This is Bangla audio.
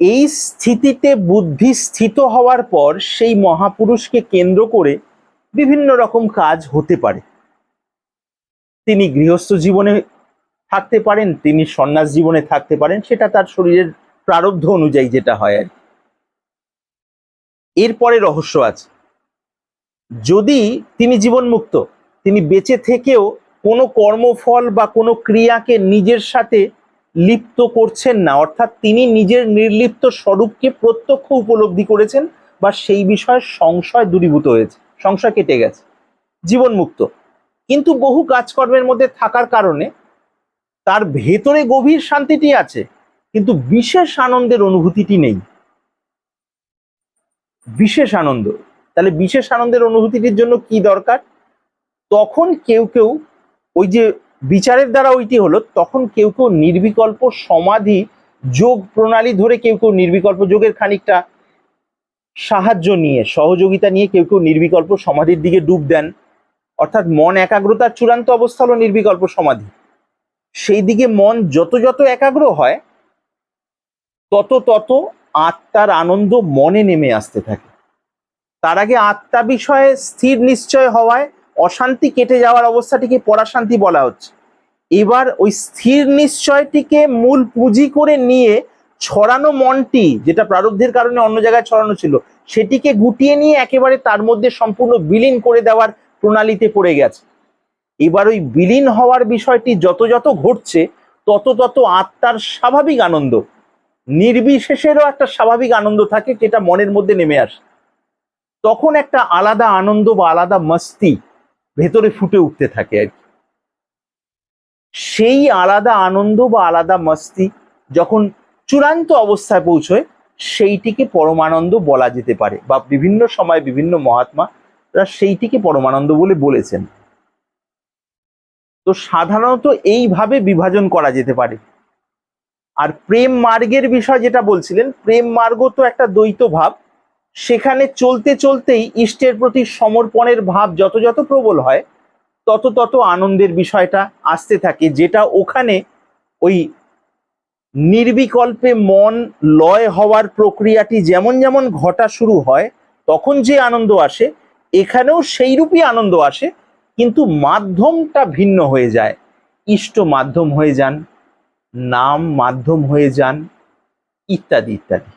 এই স্থিতিতে বুদ্ধি স্থিত হওয়ার পর সেই মহাপুরুষকে কেন্দ্র করে বিভিন্ন রকম কাজ হতে পারে। তিনি গৃহস্থ জীবনে থাকতে পারেন, তিনি সন্ন্যাস জীবনে থাকতে পারেন, সেটা তার শরীরের প্রারব্ধ অনুযায়ী যেটা হয় আর এরপরে রহস্য আছে। যদি তিনি জীবনমুক্ত, তিনি বেঁচে থেকেও কোনো কর্মফল বা কোনো ক্রিয়াকে নিজের সাথে লিপ্ত করছেন না। অর্থাৎ তিনি নিজের নির্লিপ্ত স্বরূপকে প্রত্যক্ষ উপলব্ধি করেছেন বা সেই বিষয়ে সংশয় দূরীভূত হয়েছে, সংশয় কেটে গেছে, জীবনমুক্ত। কিন্তু বহু কাজকর্মের মধ্যে থাকার কারণে তার ভেতরে গভীর শান্তিটি আছে, কিন্তু বিশেষ আনন্দের অনুভূতিটি নেই। বিশেষ আনন্দ। তাহলে বিশেষ আনন্দের অনুভূতিটির জন্য কি দরকার? তখন কেউ কেউ ওই যে বিচারের দ্বারা ওইটি হলো, তখন কেউ কেউ নির্বিকল্প সমাধি যোগ প্রণালী ধরে কেউ কেউ নির্বিকল্প যোগের খানিকটা সাহায্য নিয়ে, সহযোগিতা নিয়ে কেউ কেউ নির্বিকল্প সমাধির দিকে ডুব দেন। অর্থাৎ মন একাগ্রতার চূড়ান্ত অবস্থা হলো নির্বিকল্প সমাধি। সেই দিকে মন যত যত একাগ্র হয়, তত তত আত্মার আনন্দ মনে নেমে আসতে থাকে। তার আগে আত্মা বিষয়ে স্থির নিশ্চয় হওয়ায় অশান্তি কেটে যাওয়ার অবস্থাটিকে পরাশান্তি বলা হচ্ছে। এবার ওই স্থির নিশ্চয়টিকে মূল পুঁজি করে নিয়ে ছড়ানো মনটি, যেটা প্রারব্ধের কারণে অন্য জায়গায় ছড়ানো ছিল, সেটিকে গুটিয়ে নিয়ে একেবারে তার মধ্যে সম্পূর্ণ বিলীন করে দেওয়ার প্রণালীতে পড়ে গেছে। এবার ওই বিলীন হওয়ার বিষয়টি যত যত ঘটছে, তত তত আত্মার স্বাভাবিক আনন্দ, নির্বিশেষেরও একটা স্বাভাবিক আনন্দ থাকে যেটা মনের মধ্যে নেমে আসে। তখন একটা আলাদা আনন্দ বা আলাদা মস্তি ভেতরে ফুটে উঠতে থাকে আর কি। সেই আলাদা আনন্দ বা আলাদা মস্তি যখন চূড়ান্ত অবস্থায় পৌঁছয়, সেইটিকে পরমানন্দ বলা যেতে পারে বা বিভিন্ন সময় বিভিন্ন মহাত্মারা সেইটিকে পরমানন্দ বলে বলেছেন। তো সাধারণত এইভাবে বিভাজন করা যেতে পারে। আর প্রেম মার্গের বিষয় যেটা বলছিলেন, প্রেম মার্গ তো একটা দ্বৈত ভাব। সেখানে চলতে চলতেই ইষ্টের প্রতি সমর্পণের ভাব যত যত প্রবল হয়, তত তত আনন্দের বিষয়টা আসতে থাকে, যেটা ওখানে ওই নির্বিকল্পে মন লয় হওয়ার প্রক্রিয়াটি যেমন যেমন ঘটা শুরু হয়, তখন যে আনন্দ আসে, এখানেও সেইরূপই আনন্দ আসে, কিন্তু মাধ্যমটা ভিন্ন হয়ে যায়। ইষ্ট মাধ্যম হয়ে যান, নাম মাধ্যম হয়ে যান, ইত্যাদি ইত্যাদি।